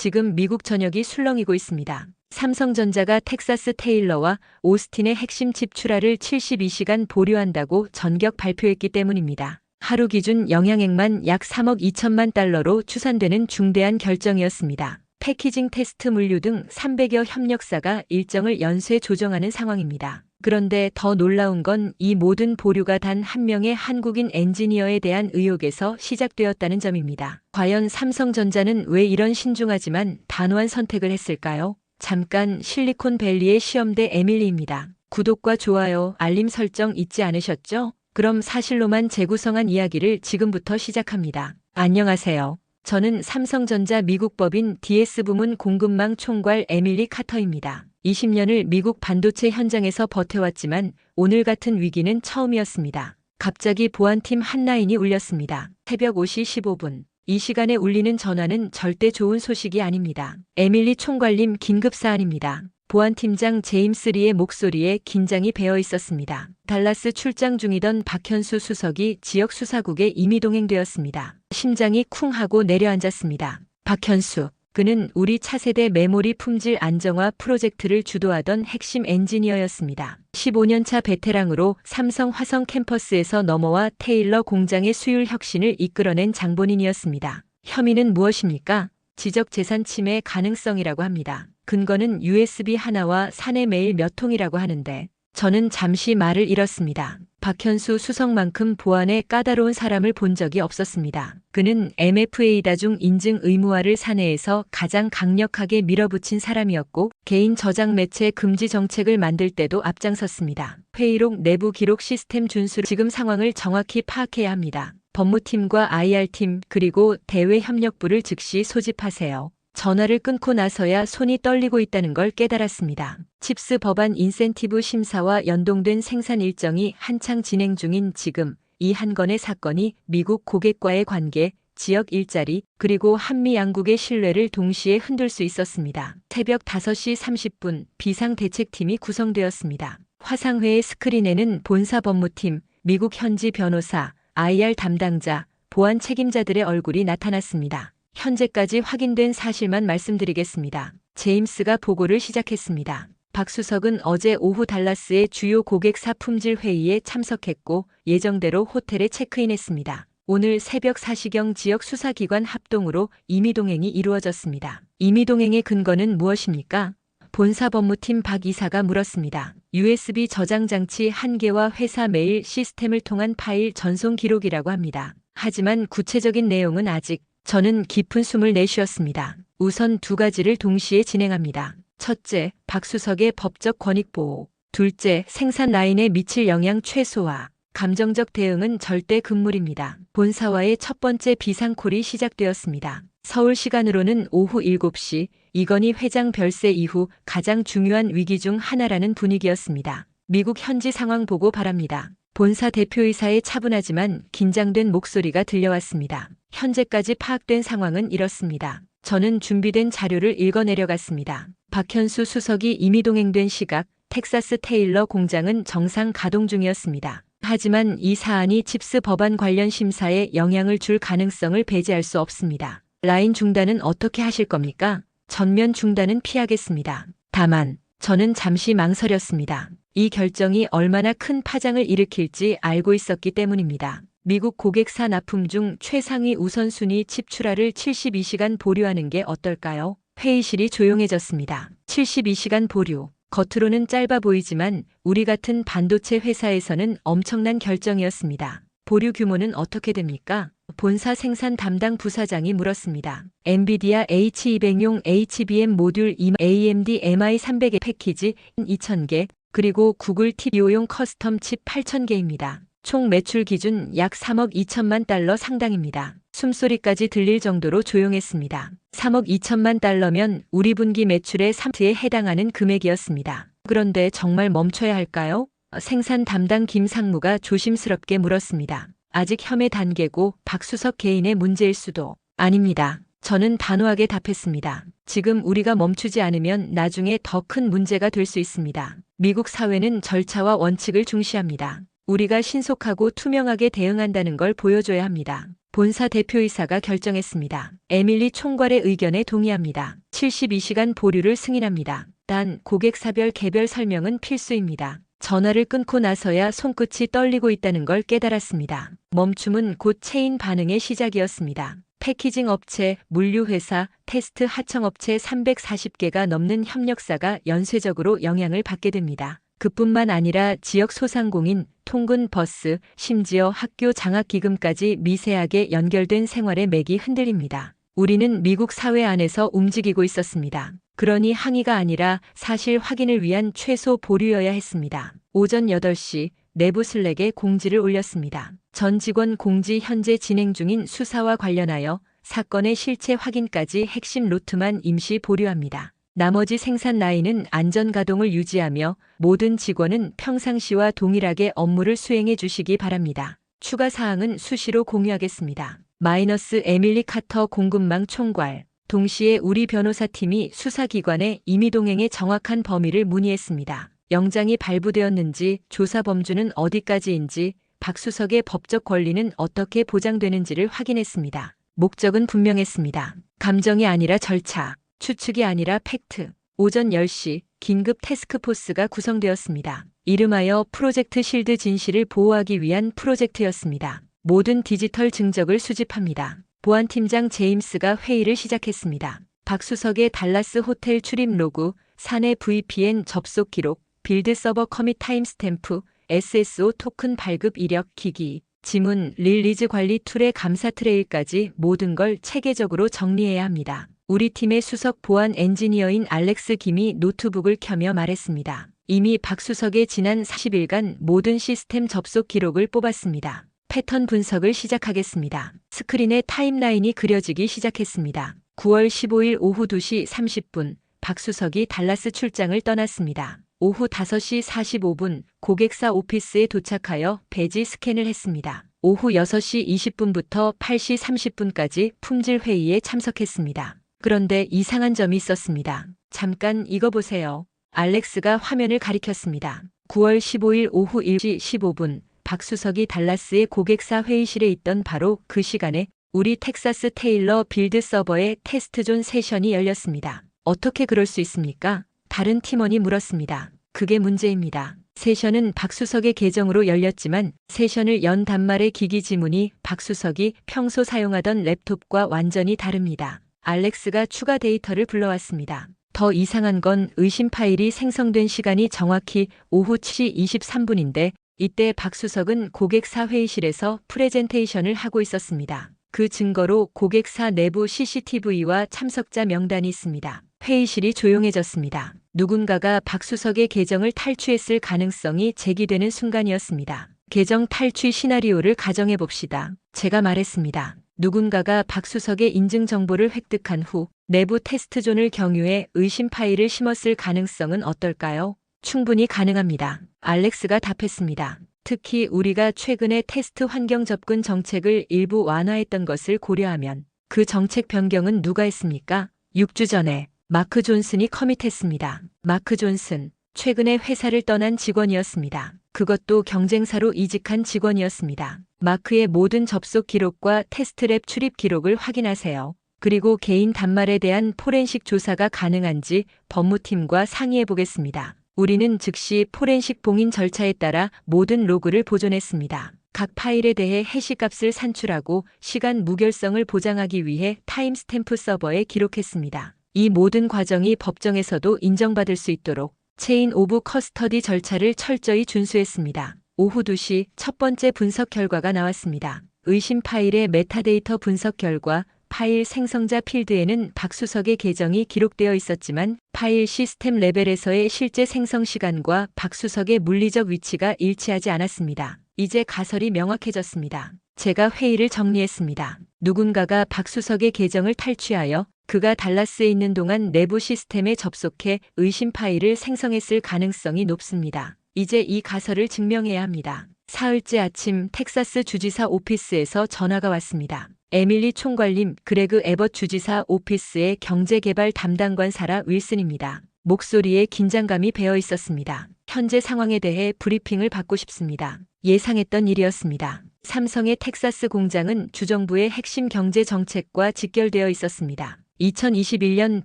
지금 미국 전역이 술렁이고 있습니다. 삼성전자가 텍사스 테일러와 오스틴의 핵심 칩 출하를 72시간 보류한다고 전격 발표했기 때문입니다. 하루 기준 영향액만 약 3억 2천만 달러로 추산되는 중대한 결정이었습니다. 패키징 테스트 물류 등 300여 협력사가 일정을 연쇄 조정하는 상황입니다. 그런데 더 놀라운 건 이 모든 보류가 단 한 명의 한국인 엔지니어에 대한 의혹에서 시작되었다는 점입니다. 과연 삼성전자는 왜 이런 신중하지만 단호한 선택을 했을까요? 잠깐 실리콘밸리의 시험대 에밀리입니다. 구독과 좋아요, 알림 설정 잊지 않으셨죠? 그럼 사실로만 재구성한 이야기를 지금부터 시작합니다. 안녕하세요. 저는 삼성전자 미국 법인 DS 부문 공급망 총괄 에밀리 카터입니다. 20년을 미국 반도체 현장에서 버텨왔지만 오늘 같은 위기는 처음이었습니다. 갑자기 보안팀 한 라인이 울렸습니다. 새벽 5시 15분. 이 시간에 울리는 전화는 절대 좋은 소식이 아닙니다. 에밀리 총괄님 긴급 사안입니다. 보안팀장 제임스 리의 목소리에 긴장이 배어 있었습니다. 달라스 출장 중이던 박현수 수석이 지역 수사국에 임의동행되었습니다. 심장이 쿵 하고 내려앉았습니다. 박현수. 그는 우리 차세대 메모리 품질 안정화 프로젝트를 주도하던 핵심 엔지니어였습니다. 15년차 베테랑으로 삼성 화성 캠퍼스에서 넘어와 테일러 공장의 수율 혁신을 이끌어낸 장본인이었습니다. 혐의는 무엇입니까? 지적재산 침해 가능성이라고 합니다. 근거는 USB 하나와 사내 메일 몇 통이라고 하는데 저는 잠시 말을 잃었습니다. 박현수 수석만큼 보안에 까다로운 사람을 본 적이 없었습니다. 그는 MFA 다중 인증 의무화를 사내에서 가장 강력하게 밀어붙인 사람이었고 개인 저장 매체 금지 정책을 만들 때도 앞장섰습니다. 회의록 내부 기록 시스템 준수 지금 상황을 정확히 파악해야 합니다. 법무팀과 IR팀 그리고 대외협력부를 즉시 소집하세요. 전화를 끊고 나서야 손이 떨리고 있다는 걸 깨달았습니다. 칩스 법안 인센티브 심사와 연동된 생산 일정이 한창 진행 중인 지금 이 한 건의 사건이 미국 고객과의 관계, 지역 일자리, 그리고 한미 양국의 신뢰를 동시에 흔들 수 있었습니다. 새벽 5시 30분 비상대책팀이 구성되었습니다. 화상회의 스크린에는 본사 법무팀, 미국 현지 변호사, IR 담당자, 보안 책임자들의 얼굴이 나타났습니다. 현재까지 확인된 사실만 말씀드리겠습니다. 제임스가 보고를 시작했습니다. 박 수석은 어제 오후 달라스의 주요 고객 사 품질 회의에 참석했고 예정대로 호텔에 체크인했습니다. 오늘 새벽 4시경 지역 수사기관 합동으로 임의 동행이 이루어졌습니다. 임의 동행의 근거는 무엇입니까? 본사 법무팀 박 이사가 물었습니다. USB 저장 장치 한 개와 회사 메일 시스템을 통한 파일 전송 기록이라고 합니다. 하지만 구체적인 내용은 아직 저는 깊은 숨을 내쉬었습니다. 우선 두 가지를 동시에 진행합니다. 첫째, 박수석의 법적 권익 보호. 둘째, 생산 라인에 미칠 영향 최소화. 감정적 대응은 절대 금물입니다. 본사와의 첫 번째 비상콜이 시작되었습니다. 서울 시간으로는 오후 7시 이건희 회장 별세 이후 가장 중요한 위기 중 하나라는 분위기였습니다. 미국 현지 상황 보고 바랍니다. 본사 대표이사의 차분하지만 긴장된 목소리가 들려왔습니다. 현재까지 파악된 상황은 이렇습니다. 저는 준비된 자료를 읽어내려갔습니다. 박현수 수석이 임의동행된 시각, 텍사스 테일러 공장은 정상 가동 중이었습니다. 하지만 이 사안이 칩스 법안 관련 심사에 영향을 줄 가능성을 배제할 수 없습니다. 라인 중단은 어떻게 하실 겁니까? 전면 중단은 피하겠습니다. 다만, 저는 잠시 망설였습니다. 이 결정이 얼마나 큰 파장을 일으킬지 알고 있었기 때문입니다. 미국 고객사 납품 중 최상위 우선순위 칩 출하를 72시간 보류하는 게 어떨까요? 회의실이 조용해졌습니다. 72시간 보류. 겉으로는 짧아 보이지만 우리 같은 반도체 회사에서는 엄청난 결정이었습니다. 보류 규모는 어떻게 됩니까? 본사 생산 담당 부사장이 물었습니다. 엔비디아 H200용 HBM 모듈 2 AMD MI300의 패키지 2,000개, 그리고 구글 TVO용 커스텀 칩 8,000개입니다. 총 매출 기준 약 3억 2천만 달러 상당입니다. 숨소리까지 들릴 정도로 조용했습니다. 3억 2천만 달러면 우리 분기 매출의 3트에 해당하는 금액이었습니다. 그런데 정말 멈춰야 할까요? 생산 담당 김 상무가 조심스럽게 물었습니다. 아직 혐의 단계고 박수석 개인의 문제일 수도 아닙니다. 저는 단호하게 답했습니다. 지금 우리가 멈추지 않으면 나중에 더 큰 문제가 될 수 있습니다. 미국 사회는 절차와 원칙을 중시합니다. 우리가 신속하고 투명하게 대응한다는 걸 보여줘야 합니다. 본사 대표이사가 결정했습니다. 에밀리 총괄의 의견에 동의합니다. 72시간 보류를 승인합니다. 단 고객사별 개별 설명은 필수입니다. 전화를 끊고 나서야 손끝이 떨리고 있다는 걸 깨달았습니다. 멈춤은 곧 체인 반응의 시작이었습니다. 패키징 업체, 물류회사, 테스트 하청업체 340개가 넘는 협력사가 연쇄적으로 영향을 받게 됩니다. 그뿐만 아니라 지역 소상공인, 통근 버스, 심지어 학교 장학기금까지 미세하게 연결된 생활의 맥이 흔들립니다. 우리는 미국 사회 안에서 움직이고 있었습니다. 그러니 항의가 아니라 사실 확인을 위한 최소 보류여야 했습니다. 오전 8시 내부 슬랙에 공지를 올렸습니다. 전 직원 공지 현재 진행 중인 수사와 관련하여 사건의 실체 확인까지 핵심 루트만 임시 보류합니다. 나머지 생산 라인은 안전 가동을 유지하며 모든 직원은 평상시와 동일하게 업무를 수행해 주시기 바랍니다. 추가 사항은 수시로 공유하겠습니다. 마이너스 에밀리 카터 공급망 총괄. 동시에 우리 변호사팀이 수사기관에 임의동행의 정확한 범위를 문의했습니다. 영장이 발부되었는지, 조사 범주는 어디까지인지, 박수석의 법적 권리는 어떻게 보장되는지를 확인했습니다. 목적은 분명했습니다. 감정이 아니라 절차, 추측이 아니라 팩트. 오전 10시 긴급 태스크포스가 구성되었습니다. 이름하여 프로젝트 실드 진실을 보호하기 위한 프로젝트였습니다. 모든 디지털 증적을 수집합니다. 보안팀장 제임스가 회의를 시작했습니다. 박수석의 달라스 호텔 출입 로그, 사내 VPN 접속 기록, 빌드 서버 커밋 타임스탬프, SSO 토큰 발급 이력 기기, 지문, 릴리즈 관리 툴의 감사 트레일까지 모든 걸 체계적으로 정리해야 합니다. 우리 팀의 수석 보안 엔지니어인 알렉스 김이 노트북을 켜며 말했습니다. 이미 박 수석의 지난 40일간 모든 시스템 접속 기록을 뽑았습니다. 패턴 분석을 시작하겠습니다. 스크린에 타임라인이 그려지기 시작했습니다. 9월 15일 오후 2시 30분 박 수석이 달라스 출장을 떠났습니다. 오후 5시 45분 고객사 오피스에 도착하여 배지 스캔을 했습니다. 오후 6시 20분부터 8시 30분까지 품질 회의에 참석했습니다. 그런데 이상한 점이 있었습니다. 잠깐 이거 보세요. 알렉스가 화면을 가리켰습니다. 9월 15일 오후 1시 15분 박수석이 달라스의 고객사 회의실에 있던 바로 그 시간에 우리 텍사스 테일러 빌드 서버의 테스트존 세션이 열렸습니다. 어떻게 그럴 수 있습니까? 다른 팀원이 물었습니다. 그게 문제입니다. 세션은 박수석의 계정으로 열렸지만 세션을 연 단말의 기기 지문이 박수석이 평소 사용하던 랩톱과 완전히 다릅니다. 알렉스가 추가 데이터를 불러왔습니다. 더 이상한 건 의심 파일이 생성된 시간이 정확히 오후 7시 23분인데 이때 박수석은 고객사 회의실에서 프레젠테이션을 하고 있었습니다. 그 증거로 고객사 내부 CCTV와 참석자 명단이 있습니다. 회의실이 조용해졌습니다. 누군가가 박수석의 계정을 탈취했을 가능성이 제기되는 순간이었습니다. 계정 탈취 시나리오를 가정해 봅시다. 제가 말했습니다. 누군가가 박수석의 인증 정보를 획득한 후 내부 테스트존을 경유해 의심 파일을 심었을 가능성은 어떨까요? 충분히 가능합니다. 알렉스가 답했습니다. 특히 우리가 최근에 테스트 환경 접근 정책을 일부 완화했던 것을 고려하면 그 정책 변경은 누가 했습니까? 6주 전에 마크 존슨이 커밋했습니다. 마크 존슨, 최근에 회사를 떠난 직원이었습니다. 그것도 경쟁사로 이직한 직원이었습니다. 마크의 모든 접속 기록과 테스트랩 출입 기록을 확인하세요. 그리고 개인 단말에 대한 포렌식 조사가 가능한지 법무팀과 상의해 보겠습니다. 우리는 즉시 포렌식 봉인 절차에 따라 모든 로그를 보존했습니다. 각 파일에 대해 해시값을 산출하고 시간 무결성을 보장하기 위해 타임스탬프 서버에 기록했습니다. 이 모든 과정이 법정에서도 인정받을 수 있도록 체인 오브 커스터디 절차를 철저히 준수했습니다. 오후 2시 첫 번째 분석 결과가 나왔습니다. 의심 파일의 메타데이터 분석 결과 파일 생성자 필드에는 박수석의 계정이 기록되어 있었지만 파일 시스템 레벨에서의 실제 생성 시간과 박수석의 물리적 위치가 일치하지 않았습니다. 이제 가설이 명확해졌습니다. 제가 회의를 정리했습니다. 누군가가 박수석의 계정을 탈취하여 그가 달라스에 있는 동안 내부 시스템에 접속해 의심 파일을 생성했을 가능성이 높습니다. 이제 이 가설을 증명해야 합니다. 사흘째 아침 텍사스 주지사 오피스에서 전화가 왔습니다. 에밀리 총괄님, 그레그 에벗 주지사 오피스의 경제개발 담당관 사라 윌슨입니다. 목소리에 긴장감이 배어 있었습니다. 현재 상황에 대해 브리핑을 받고 싶습니다. 예상했던 일이었습니다. 삼성의 텍사스 공장은 주정부의 핵심 경제 정책과 직결되어 있었습니다. 2021년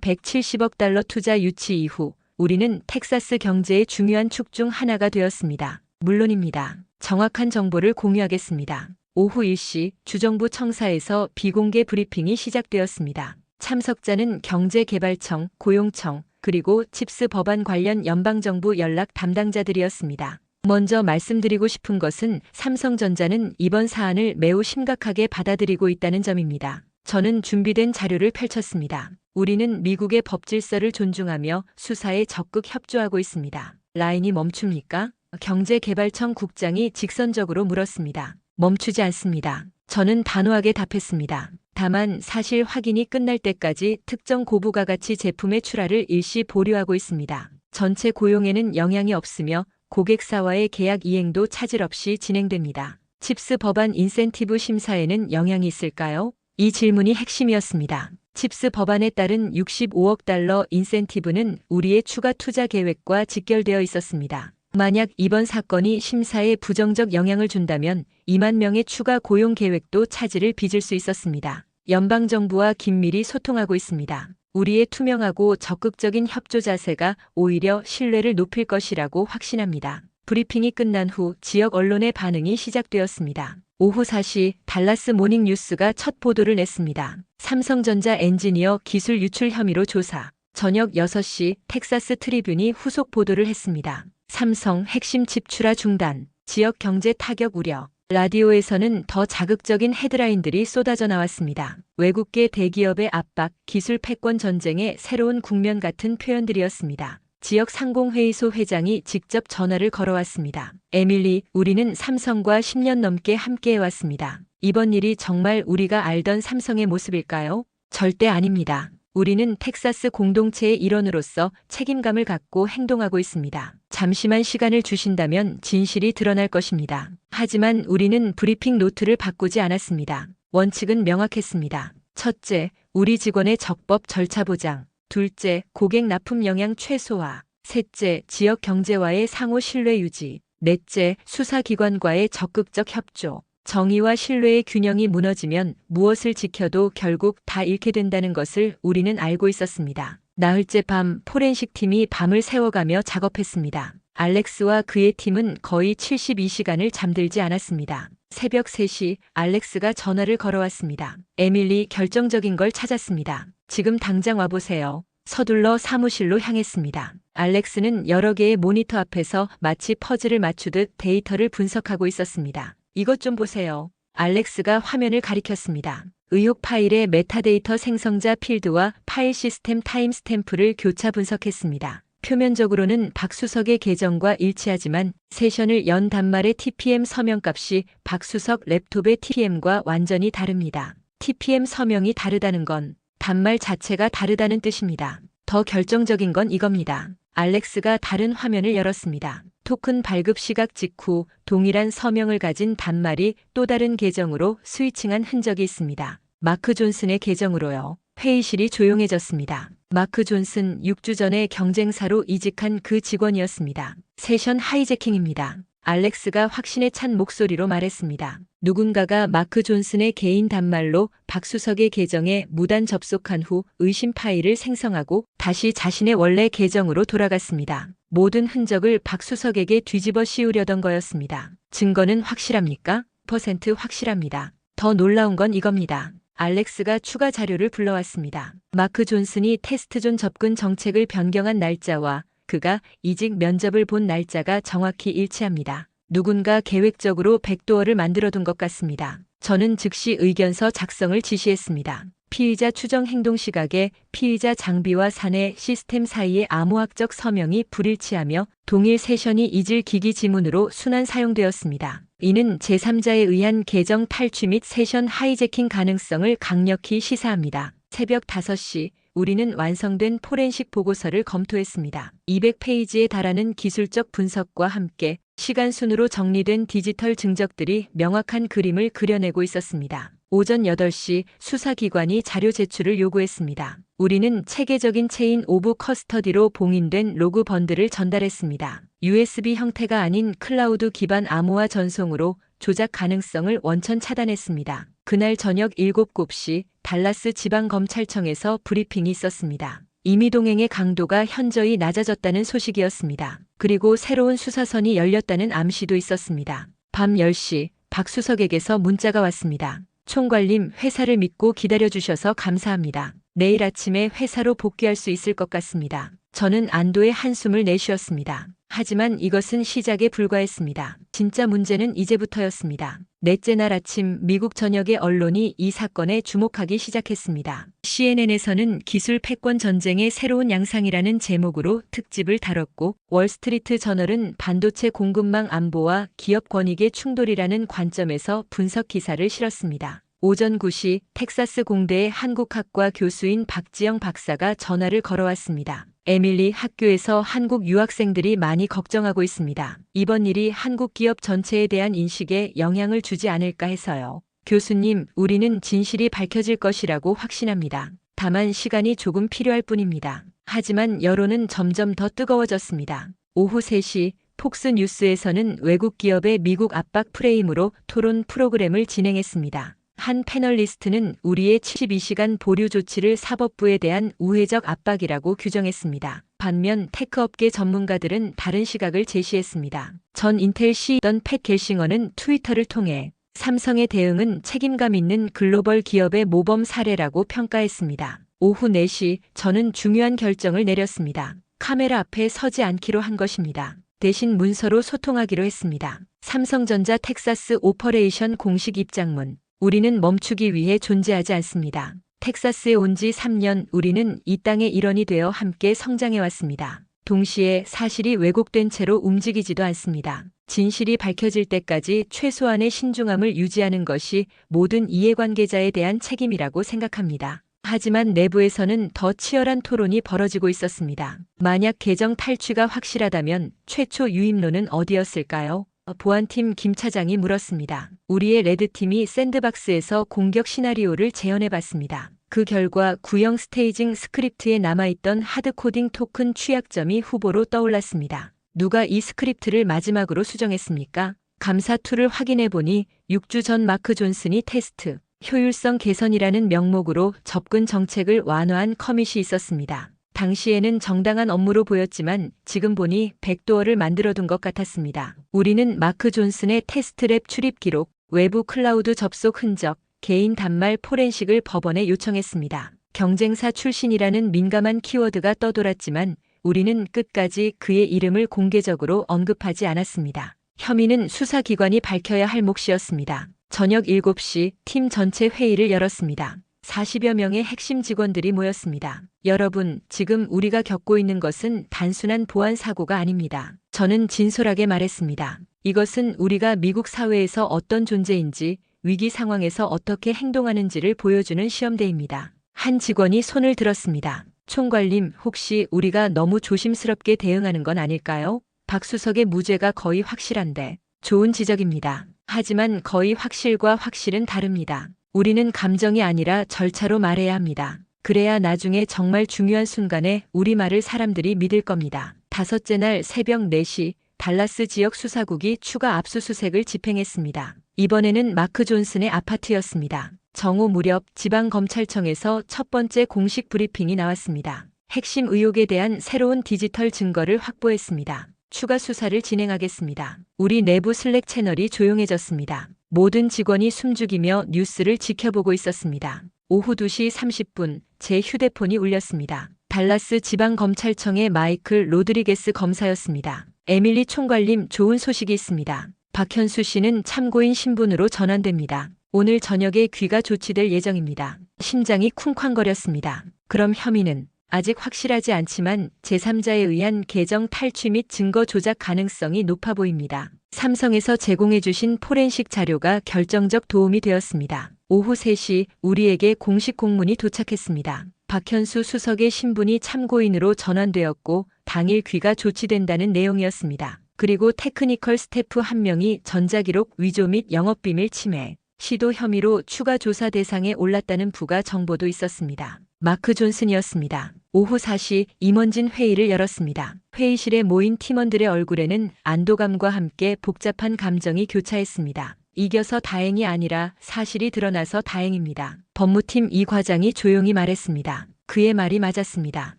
170억 달러 투자 유치 이후 우리는 텍사스 경제의 중요한 축 중 하나가 되었습니다. 물론입니다. 정확한 정보를 공유하겠습니다. 오후 1시 주정부 청사에서 비공개 브리핑이 시작되었습니다. 참석자는 경제개발청, 고용청, 그리고 칩스 법안 관련 연방정부 연락 담당자들이었습니다. 먼저 말씀드리고 싶은 것은 삼성전자는 이번 사안을 매우 심각하게 받아들이고 있다는 점입니다. 저는 준비된 자료를 펼쳤습니다. 우리는 미국의 법 질서를 존중하며 수사에 적극 협조하고 있습니다. 라인이 멈춥니까? 경제개발청 국장이 직선적으로 물었습니다. 멈추지 않습니다. 저는 단호하게 답했습니다. 다만 사실 확인이 끝날 때까지 특정 고부가 가치 제품의 출하를 일시 보류하고 있습니다. 전체 고용에는 영향이 없으며 고객사와의 계약 이행도 차질 없이 진행됩니다. 칩스 법안 인센티브 심사에는 영향이 있을까요? 이 질문이 핵심이었습니다. 칩스 법안에 따른 65억 달러 인센티브는 우리의 추가 투자 계획과 직결되어 있었습니다. 만약 이번 사건이 심사에 부정적 영향을 준다면 2만 명의 추가 고용 계획도 차질을 빚을 수 있었습니다. 연방정부와 긴밀히 소통하고 있습니다. 우리의 투명하고 적극적인 협조 자세가 오히려 신뢰를 높일 것이라고 확신합니다. 브리핑이 끝난 후 지역 언론의 반응이 시작되었습니다. 오후 4시 달라스 모닝 뉴스가 첫 보도를 냈습니다. 삼성전자 엔지니어 기술 유출 혐의로 조사. 저녁 6시 텍사스 트리뷴이 후속 보도를 했습니다. 삼성 핵심 칩 출하 중단, 지역 경제 타격 우려. 라디오에서는 더 자극적인 헤드라인들이 쏟아져 나왔습니다. 외국계 대기업의 압박, 기술 패권 전쟁의 새로운 국면 같은 표현들이었습니다. 지역 상공회의소 회장이 직접 전화를 걸어왔습니다. 에밀리, 우리는 삼성과 10년 넘게 함께해왔습니다. 이번 일이 정말 우리가 알던 삼성의 모습일까요? 절대 아닙니다. 우리는 텍사스 공동체의 일원으로서 책임감을 갖고 행동하고 있습니다. 잠시만 시간을 주신다면 진실이 드러날 것입니다. 하지만 우리는 브리핑 노트를 바꾸지 않았습니다. 원칙은 명확했습니다. 첫째, 우리 직원의 적법 절차 보장. 둘째, 고객 납품 영향 최소화. 셋째, 지역 경제와의 상호 신뢰 유지. 넷째, 수사기관과의 적극적 협조. 정의와 신뢰의 균형이 무너지면 무엇을 지켜도 결국 다 잃게 된다는 것을 우리는 알고 있었습니다. 나흘째 밤 포렌식 팀이 밤을 새워가며 작업했습니다. 알렉스와 그의 팀은 거의 72시간을 잠들지 않았습니다. 새벽 3시 알렉스가 전화를 걸어왔습니다. 에밀리 결정적인 걸 찾았습니다. 지금 당장 와보세요. 서둘러 사무실로 향했습니다. 알렉스는 여러 개의 모니터 앞에서 마치 퍼즐을 맞추듯 데이터를 분석하고 있었습니다. 이것 좀 보세요. 알렉스가 화면을 가리켰습니다. 의혹 파일의 메타데이터 생성자 필드와 파일 시스템 타임스탬프를 교차 분석했습니다. 표면적으로는 박수석의 계정과 일치하지만 세션을 연 단말의 TPM 서명값이 박수석 랩톱의 TPM과 완전히 다릅니다. TPM 서명이 다르다는 건 단말 자체가 다르다는 뜻입니다. 더 결정적인 건 이겁니다. 알렉스가 다른 화면을 열었습니다. 토큰 발급 시각 직후 동일한 서명을 가진 단말이 또 다른 계정으로 스위칭한 흔적이 있습니다. 마크 존슨의 계정으로요. 회의실이 조용해졌습니다. 마크 존슨 6주 전에 경쟁사로 이직한 그 직원이었습니다. 세션 하이제킹입니다. 알렉스가 확신에 찬 목소리로 말했습니다. 누군가가 마크 존슨의 개인 단말로 박수석의 계정에 무단 접속한 후 의심 파일을 생성하고 다시 자신의 원래 계정으로 돌아갔습니다. 모든 흔적을 박수석에게 뒤집어 씌우려던 거였습니다. 증거는 확실합니까? 퍼센트 확실합니다. 더 놀라운 건 이겁니다. 알렉스가 추가 자료를 불러왔습니다. 마크 존슨이 테스트존 접근 정책을 변경한 날짜와 그가 이직 면접을 본 날짜가 정확히 일치합니다. 누군가 계획적으로 백도어를 만들어둔 것 같습니다. 저는 즉시 의견서 작성을 지시했습니다. 피의자 추정 행동 시각에 피의자 장비와 사내 시스템 사이의 암호학적 서명이 불일치하며 동일 세션이 잊을 기기 지문으로 순환 사용되었습니다. 이는 제3자에 의한 계정 탈취 및 세션 하이제킹 가능성을 강력히 시사합니다. 새벽 5시 우리는 완성된 포렌식 보고서를 검토했습니다. 200페이지에 달하는 기술적 분석과 함께 시간 순으로 정리된 디지털 증적들이 명확한 그림을 그려내고 있었습니다. 오전 8시 수사기관이 자료 제출을 요구했습니다. 우리는 체계적인 체인 오브 커스터디로 봉인된 로그 번들을 전달했습니다. USB 형태가 아닌 클라우드 기반 암호화 전송으로 조작 가능성을 원천 차단했습니다. 그날 저녁 7시 달라스 지방검찰청에서 브리핑이 있었습니다. 임의동행의 강도가 현저히 낮아졌다는 소식이었습니다. 그리고 새로운 수사선이 열렸다는 암시도 있었습니다. 밤 10시 박수석에게서 문자가 왔습니다. 총괄님 회사를 믿고 기다려주셔서 감사합니다. 내일 아침에 회사로 복귀할 수 있을 것 같습니다. 저는 안도의 한숨을 내쉬었습니다. 하지만 이것은 시작에 불과했습니다. 진짜 문제는 이제부터였습니다. 넷째 날 아침 미국 전역의 언론이 이 사건에 주목하기 시작했습니다. CNN에서는 기술 패권 전쟁의 새로운 양상이라는 제목으로 특집을 다뤘고 월스트리트 저널은 반도체 공급망 안보와 기업 권익의 충돌이라는 관점에서 분석 기사를 실었습니다. 오전 9시 텍사스 공대의 한국학과 교수인 박지영 박사가 전화를 걸어왔습니다. 에밀리 학교에서 한국 유학생들이 많이 걱정하고 있습니다. 이번 일이 한국 기업 전체에 대한 인식에 영향을 주지 않을까 해서요. 교수님, 우리는 진실이 밝혀질 것이라고 확신합니다. 다만 시간이 조금 필요할 뿐입니다. 하지만 여론은 점점 더 뜨거워졌습니다. 오후 3시 폭스 뉴스에서는 외국 기업의 미국 압박 프레임으로 토론 프로그램을 진행했습니다. 한 패널리스트는 우리의 72시간 보류 조치를 사법부에 대한 우회적 압박이라고 규정했습니다. 반면 테크업계 전문가들은 다른 시각을 제시했습니다. 전 인텔 CE던 팻 겔싱어는 트위터를 통해 삼성의 대응은 책임감 있는 글로벌 기업의 모범 사례라고 평가했습니다. 오후 4시 저는 중요한 결정을 내렸습니다. 카메라 앞에 서지 않기로 한 것입니다. 대신 문서로 소통하기로 했습니다. 삼성전자 텍사스 오퍼레이션 공식 입장문. 우리는 멈추기 위해 존재하지 않습니다. 텍사스에 온 지 3년 우리는 이 땅의 일원이 되어 함께 성장해 왔습니다. 동시에 사실이 왜곡된 채로 움직이지도 않습니다. 진실이 밝혀질 때까지 최소한의 신중함을 유지하는 것이 모든 이해관계자에 대한 책임이라고 생각합니다. 하지만 내부에서는 더 치열한 토론이 벌어지고 있었습니다. 만약 계정 탈취가 확실하다면 최초 유입로는 어디였을까요? 보안팀 김 차장이 물었습니다. 우리의 레드팀이 샌드박스에서 공격 시나리오를 재현해봤습니다. 그 결과 구형 스테이징 스크립트에 남아있던 하드코딩 토큰 취약점이 후보로 떠올랐습니다. 누가 이 스크립트를 마지막으로 수정했습니까? 감사 툴을 확인해보니 6주 전 마크 존슨이 테스트, 효율성 개선이라는 명목으로 접근 정책을 완화한 커밋이 있었습니다. 당시에는 정당한 업무로 보였지만 지금 보니 백도어를 만들어둔 것 같았습니다. 우리는 마크 존슨의 테스트랩 출입 기록, 외부 클라우드 접속 흔적, 개인 단말 포렌식을 법원에 요청했습니다. 경쟁사 출신이라는 민감한 키워드가 떠돌았지만 우리는 끝까지 그의 이름을 공개적으로 언급하지 않았습니다. 혐의는 수사기관이 밝혀야 할 몫이었습니다. 저녁 7시 팀 전체 회의를 열었습니다. 40여 명의 핵심 직원들이 모였습니다. 여러분, 지금 우리가 겪고 있는 것은 단순한 보안 사고가 아닙니다. 저는 진솔하게 말했습니다. 이것은 우리가 미국 사회에서 어떤 존재인지, 위기 상황에서 어떻게 행동하는지를 보여주는 시험대입니다. 한 직원이 손을 들었습니다. 총괄님, 혹시 우리가 너무 조심스럽게 대응하는 건 아닐까요? 박수석의 무죄가 거의 확실한데. 좋은 지적입니다. 하지만 거의 확실과 확실은 다릅니다. 우리는 감정이 아니라 절차로 말해야 합니다. 그래야 나중에 정말 중요한 순간에 우리 말을 사람들이 믿을 겁니다. 다섯째 날 새벽 4시 달라스 지역 수사국이 추가 압수수색을 집행했습니다. 이번에는 마크 존슨의 아파트였습니다. 정오 무렵 지방검찰청에서 첫 번째 공식 브리핑이 나왔습니다. 핵심 의혹에 대한 새로운 디지털 증거를 확보했습니다. 추가 수사를 진행하겠습니다. 우리 내부 슬랙 채널이 조용해졌습니다. 모든 직원이 숨죽이며 뉴스를 지켜보고 있었습니다. 오후 2시 30분 제 휴대폰이 울렸습니다. 달라스 지방검찰청의 마이클 로드리게스 검사였습니다. 에밀리 총괄님 좋은 소식이 있습니다. 박현수 씨는 참고인 신분으로 전환됩니다. 오늘 저녁에 귀가 조치될 예정입니다. 심장이 쿵쾅거렸습니다. 그럼 혐의는 아직 확실하지 않지만 제3자에 의한 계정 탈취 및 증거 조작 가능성이 높아 보입니다. 삼성에서 제공해주신 포렌식 자료가 결정적 도움이 되었습니다. 오후 3시 우리에게 공식 공문이 도착했습니다. 박현수 수석의 신분이 참고인으로 전환되었고 당일 귀가 조치된다는 내용이었습니다. 그리고 테크니컬 스태프 한 명이 전자기록 위조 및 영업비밀 침해, 시도 혐의로 추가 조사 대상에 올랐다는 부가 정보도 있었습니다. 마크 존슨이었습니다. 오후 4시 임원진 회의를 열었습니다. 회의실에 모인 팀원들의 얼굴에는 안도감과 함께 복잡한 감정이 교차했습니다. 이겨서 다행이 아니라 사실이 드러나서 다행입니다. 법무팀 이 과장이 조용히 말했습니다. 그의 말이 맞았습니다.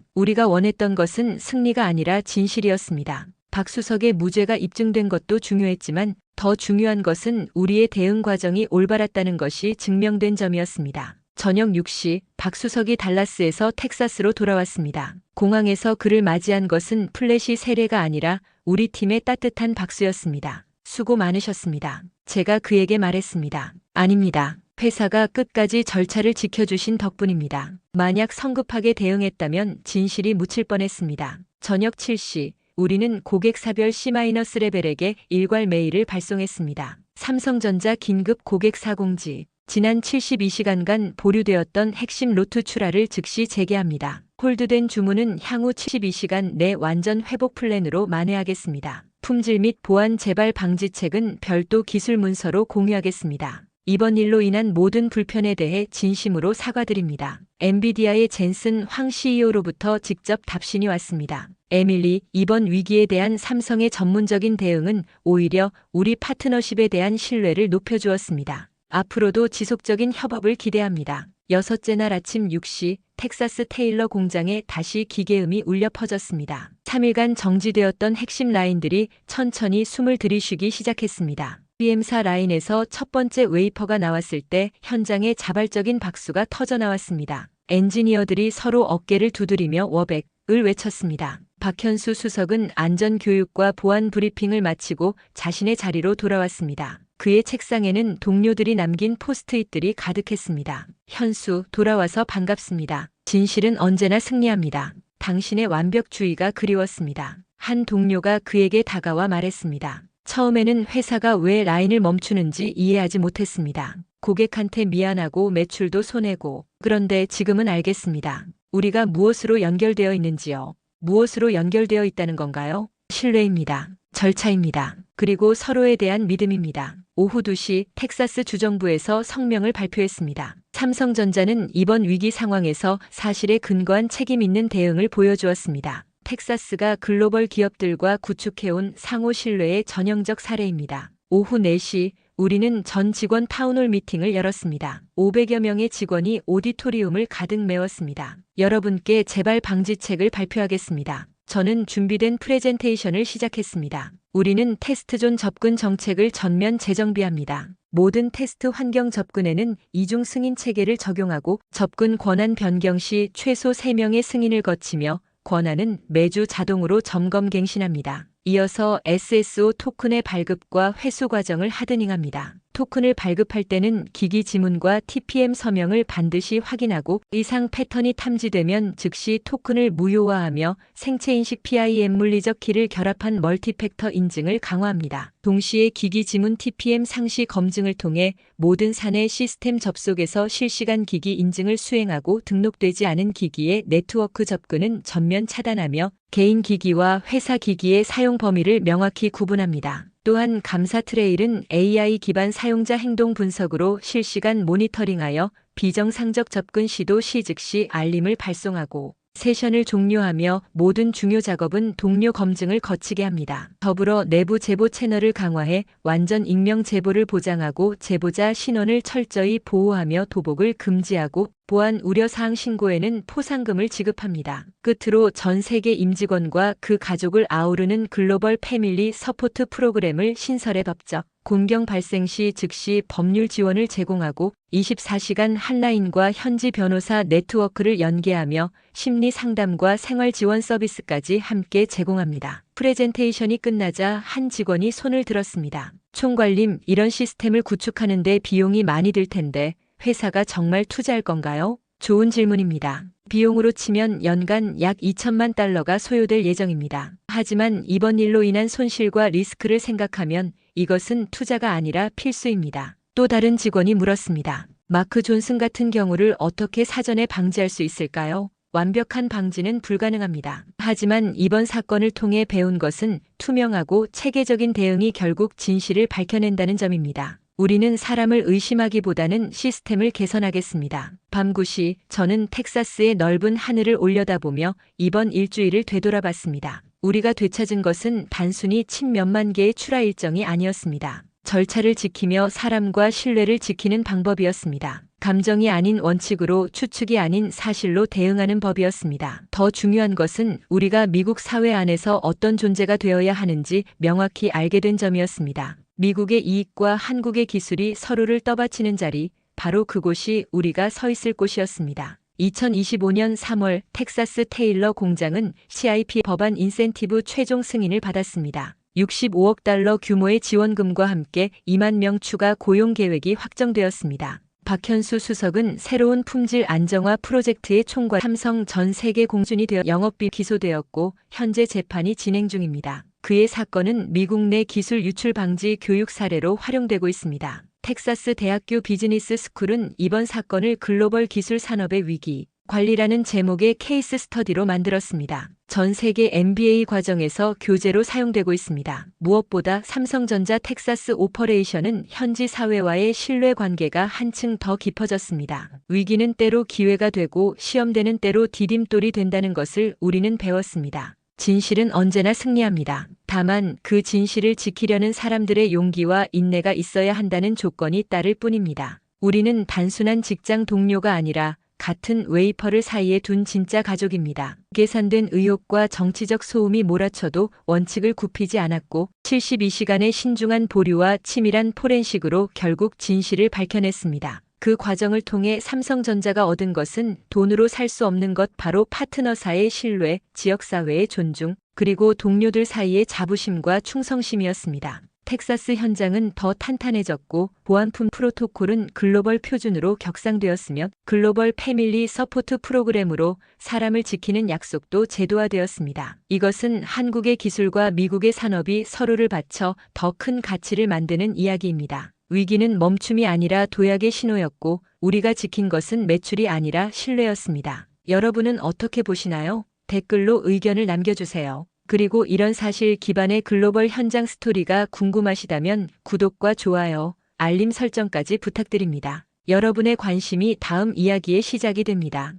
우리가 원했던 것은 승리가 아니라 진실이었습니다. 박수석의 무죄가 입증된 것도 중요했지만 더 중요한 것은 우리의 대응 과정이 올바랐다는 것이 증명된 점이었습니다. 저녁 6시 박수석이 달라스에서 텍사스로 돌아왔습니다. 공항에서 그를 맞이한 것은 플래시 세례가 아니라 우리 팀의 따뜻한 박수였습니다. 수고 많으셨습니다. 제가 그에게 말했습니다. 아닙니다. 회사가 끝까지 절차를 지켜주신 덕분입니다. 만약 성급하게 대응했다면 진실이 묻힐 뻔했습니다. 저녁 7시 우리는 고객 사별 C-레벨에게 일괄 메일을 발송했습니다. 삼성전자 긴급 고객 사공지. 지난 72시간간 보류되었던 핵심 로트 출하를 즉시 재개합니다. 홀드된 주문은 향후 72시간 내 완전 회복 플랜으로 만회하겠습니다. 품질 및 보안 재발 방지책은 별도 기술 문서로 공유하겠습니다. 이번 일로 인한 모든 불편에 대해 진심으로 사과드립니다. 엔비디아의 젠슨 황 CEO로부터 직접 답신이 왔습니다. 에밀리, 이번 위기에 대한 삼성의 전문적인 대응은 오히려 우리 파트너십에 대한 신뢰를 높여주었습니다. 앞으로도 지속적인 협업을 기대합니다. 여섯째 날 아침 6시 텍사스 테일러 공장에 다시 기계음이 울려 퍼졌습니다. 3일간 정지되었던 핵심 라인들이 천천히 숨을 들이쉬기 시작했습니다. BM사 라인에서 첫 번째 웨이퍼가 나왔을 때 현장에 자발적인 박수가 터져 나왔습니다. 엔지니어들이 서로 어깨를 두드리며 워백을 외쳤습니다. 박현수 수석은 안전교육과 보안 브리핑을 마치고 자신의 자리로 돌아왔습니다. 그의 책상에는 동료들이 남긴 포스트잇들이 가득했습니다. 현수, 돌아와서 반갑습니다. 진실은 언제나 승리합니다. 당신의 완벽주의가 그리웠습니다. 한 동료가 그에게 다가와 말했습니다. 처음에는 회사가 왜 라인을 멈추는지 이해하지 못했습니다. 고객한테 미안하고 매출도 손해고. 그런데 지금은 알겠습니다. 우리가 무엇으로 연결되어 있는지요. 무엇으로 연결되어 있다는 건가요? 신뢰입니다. 절차입니다. 그리고 서로에 대한 믿음입니다. 오후 2시 텍사스 주정부에서 성명을 발표했습니다. 삼성전자는 이번 위기 상황에서 사실에 근거한 책임 있는 대응을 보여주었습니다. 텍사스가 글로벌 기업들과 구축해온 상호 신뢰의 전형적 사례입니다. 오후 4시 우리는 전 직원 타운홀 미팅을 열었습니다. 500여 명의 직원이 오디토리움을 가득 메웠습니다. 여러분께 재발 방지책을 발표하겠습니다. 저는 준비된 프레젠테이션을 시작했습니다. 우리는 테스트존 접근 정책을 전면 재정비합니다. 모든 테스트 환경 접근에는 이중 승인 체계를 적용하고 접근 권한 변경 시 최소 3명의 승인을 거치며 권한은 매주 자동으로 점검 갱신합니다. 이어서 SSO 토큰의 발급과 회수 과정을 하드닝합니다. 토큰을 발급할 때는 기기 지문과 TPM 서명을 반드시 확인하고 이상 패턴이 탐지되면 즉시 토큰을 무효화하며 생체인식 PIM 물리적 키를 결합한 멀티팩터 인증을 강화합니다. 동시에 기기 지문 TPM 상시 검증을 통해 모든 사내 시스템 접속에서 실시간 기기 인증을 수행하고 등록되지 않은 기기의 네트워크 접근은 전면 차단하며 개인 기기와 회사 기기의 사용 범위를 명확히 구분합니다. 또한 감사 트레일은 AI 기반 사용자 행동 분석으로 실시간 모니터링하여 비정상적 접근 시도 시 즉시 알림을 발송하고 세션을 종료하며 모든 중요 작업은 동료 검증을 거치게 합니다. 더불어 내부 제보 채널을 강화해 완전 익명 제보를 보장하고 제보자 신원을 철저히 보호하며 도복을 금지하고 보안 우려 사항 신고에는 포상금을 지급합니다. 끝으로 전 세계 임직원과 그 가족을 아우르는 글로벌 패밀리 서포트 프로그램을 신설해 법적 공경 발생 시 즉시 법률 지원을 제공하고 24시간 한라인과 현지 변호사 네트워크를 연계하며 심리 상담과 생활 지원 서비스까지 함께 제공합니다. 프레젠테이션이 끝나자 한 직원이 손을 들었습니다. 총괄님, 이런 시스템을 구축하는데 비용이 많이 들 텐데 회사가 정말 투자할 건가요? 좋은 질문입니다. 비용으로 치면 연간 약 2천만 달러가 소요될 예정입니다. 하지만 이번 일로 인한 손실과 리스크를 생각하면 이것은 투자가 아니라 필수입니다. 또 다른 직원이 물었습니다. 마크 존슨 같은 경우를 어떻게 사전에 방지할 수 있을까요? 완벽한 방지는 불가능합니다. 하지만 이번 사건을 통해 배운 것은 투명하고 체계적인 대응이 결국 진실을 밝혀낸다는 점입니다. 우리는 사람을 의심하기보다는 시스템을 개선하겠습니다. 밤 9시 저는 텍사스의 넓은 하늘을 올려다보며 이번 일주일을 되돌아봤습니다. 우리가 되찾은 것은 단순히 친 몇만 개의 출하 일정이 아니었습니다. 절차를 지키며 사람과 신뢰를 지키는 방법이었습니다. 감정이 아닌 원칙으로 추측이 아닌 사실로 대응하는 법이었습니다. 더 중요한 것은 우리가 미국 사회 안에서 어떤 존재가 되어야 하는지 명확히 알게 된 점이었습니다. 미국의 이익과 한국의 기술이 서로를 떠받치는 자리, 바로 그곳이 우리가 서 있을 곳이었습니다. 2025년 3월 텍사스 테일러 공장은 CIP 법안 인센티브 최종 승인을 받았습니다. 65억 달러 규모의 지원금과 함께 2만 명 추가 고용 계획이 확정되었습니다. 박현수 수석은 새로운 품질 안정화 프로젝트의 총괄 삼성 전 세계 공준이 되어 영업비 기소되었고 현재 재판이 진행 중입니다. 그의 사건은 미국 내 기술 유출 방지 교육 사례로 활용되고 있습니다. 텍사스 대학교 비즈니스 스쿨은 이번 사건을 글로벌 기술 산업의 위기, 관리라는 제목의 케이스 스터디로 만들었습니다. 전 세계 MBA 과정에서 교재로 사용되고 있습니다. 무엇보다 삼성전자 텍사스 오퍼레이션은 현지 사회와의 신뢰 관계가 한층 더 깊어졌습니다. 위기는 때로 기회가 되고 시험되는 때로 디딤돌이 된다는 것을 우리는 배웠습니다. 진실은 언제나 승리합니다. 다만 그 진실을 지키려는 사람들의 용기와 인내가 있어야 한다는 조건이 따를 뿐입니다. 우리는 단순한 직장 동료가 아니라 같은 웨이퍼를 사이에 둔 진짜 가족입니다. 계산된 의혹과 정치적 소음이 몰아쳐도 원칙을 굽히지 않았고 72시간의 신중한 보류와 치밀한 포렌식으로 결국 진실을 밝혀냈습니다. 그 과정을 통해 삼성전자가 얻은 것은 돈으로 살 수 없는 것 바로 파트너사의 신뢰, 지역사회의 존중, 그리고 동료들 사이의 자부심과 충성심이었습니다. 텍사스 현장은 더 탄탄해졌고 보안품 프로토콜은 글로벌 표준으로 격상되었으며 글로벌 패밀리 서포트 프로그램으로 사람을 지키는 약속도 제도화되었습니다. 이것은 한국의 기술과 미국의 산업이 서로를 바쳐 더 큰 가치를 만드는 이야기입니다. 위기는 멈춤이 아니라 도약의 신호였고 우리가 지킨 것은 매출이 아니라 신뢰였습니다. 여러분은 어떻게 보시나요? 댓글로 의견을 남겨주세요. 그리고 이런 사실 기반의 글로벌 현장 스토리가 궁금하시다면 구독과 좋아요, 알림 설정까지 부탁드립니다. 여러분의 관심이 다음 이야기의 시작이 됩니다.